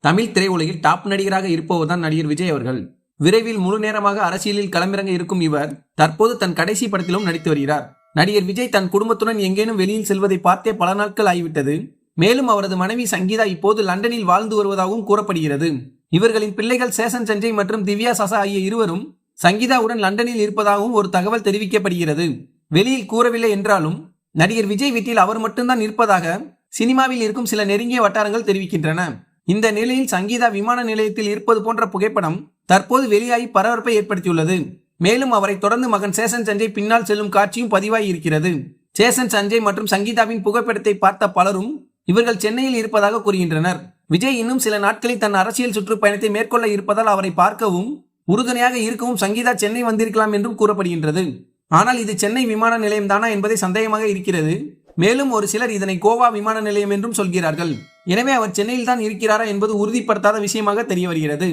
தமிழ் திரையுலகில் டாப் நடிகராக இருப்பவர்தான் நடிகர் விஜய் அவர்கள். விரைவில் முழு நேரமாக அரசியலில் களமிறங்க இருக்கும் இவர் தற்போது தன் கடைசி படத்திலும் நடித்து வருகிறார். நடிகர் விஜய் தன் குடும்பத்துடன் எங்கேனும் வெளியில் செல்வதை பார்த்தே பல நாட்கள் ஆகிவிட்டது. மேலும் அவரது மனைவி சங்கீதா இப்போது லண்டனில் வாழ்ந்து வருவதாகவும் கூறப்படுகிறது. இவர்களின் பிள்ளைகள் சேசன் சஞ்சய் மற்றும் திவ்யா சசா ஆகிய இருவரும் சங்கீதாவுடன் லண்டனில் இருப்பதாகவும் ஒரு தகவல் தெரிவிக்கப்படுகிறது. வெளியில் கூறவில்லை என்றாலும் நடிகர் விஜய் வீட்டில் அவர் மட்டும்தான் இருப்பதாக சினிமாவில் இருக்கும் சில நெருங்கிய வட்டாரங்கள் தெரிவிக்கின்றன. இந்த நிலையில் சங்கீதா விமான நிலையத்தில் இருப்பது போன்ற புகைப்படம் தற்போது வெளியாகி பரபரப்பை ஏற்படுத்தியுள்ளது. மேலும் அவரை தொடர்ந்து மகன் சேசன் சஞ்சய் பின்னால் செல்லும் காட்சியும் பதிவாகி இருக்கிறது. சேசன் சஞ்சய் மற்றும் சங்கீதாவின் புகைப்படத்தை பார்த்த பலரும் இவர்கள் சென்னையில் இருப்பதாக கூறுகின்றனர். விஜய் இன்னும் சில நாட்களில் தன் அரசியல் சுற்றுப்பயணத்தை மேற்கொள்ள இருப்பதால் அவரை பார்க்கவும் உறுதுணையாக இருக்கவும் சங்கீதா சென்னை வந்திருக்கலாம் என்றும் கூறப்படுகின்றது. ஆனால் இது சென்னை விமான நிலையம் தானா என்பதை சந்தேகமாக இருக்கிறது. மேலும் ஒரு சிலர் இதனை கோவா விமான நிலையம் என்றும் சொல்கிறார்கள். எனவே அவர் சென்னையில் தான் இருக்கிறாரா என்பது உறுதிப்படுத்தாத விஷயமாக தெரிய வருகிறது.